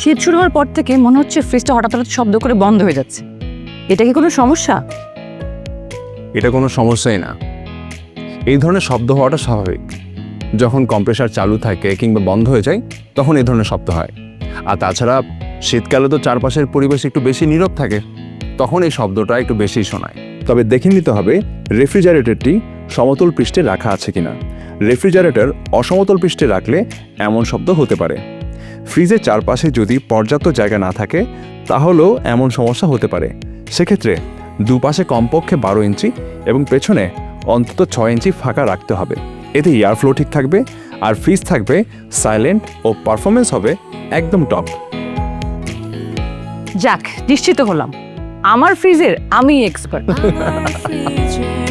শীত শুরু হওয়ার পর থেকে মনে হচ্ছে ফ্রিজটা হঠাৎ হঠাৎ শব্দ করে বন্ধ হয়ে যাচ্ছে। এটা কি কোনো সমস্যা? এটা কোনো সমস্যাই না। এই ধরনের শব্দ হওয়াটা স্বাভাবিক। যখন কম্প্রেসার চালু থাকে কিংবা বন্ধ হয়ে যায়, তখন এই ধরনের শব্দ হয়। আর তাছাড়া শীতকালে তো চারপাশের পরিবেশ একটু বেশি নীরব থাকে, তখন এই শব্দটা একটু বেশি শোনায়। তবে দেখে নিতে হবে রেফ্রিজারেটরটি সমতল পৃষ্ঠে রাখা আছে কিনা। রেফ্রিজারেটর অসমতল পৃষ্ঠে রাখলে এমন শব্দ হতে পারে। ফ্রিজের চারপাশে যদি পর্যাপ্ত জায়গা না থাকে তাহলেও এমন সমস্যা হতে পারে। সেক্ষেত্রে দুপাশে কমপক্ষে বারো ইঞ্চি এবং পেছনে অন্তত ছয় ইঞ্চি ফাঁকা রাখতে হবে। এতে এয়ার ফ্লো ঠিক থাকবে আর ফ্রিজ থাকবে সাইলেন্ট ও পারফরমেন্স হবে একদম টপ। যাক নিশ্চিত হলাম। আমার ফ্রিজের আমি এক্সপার্ট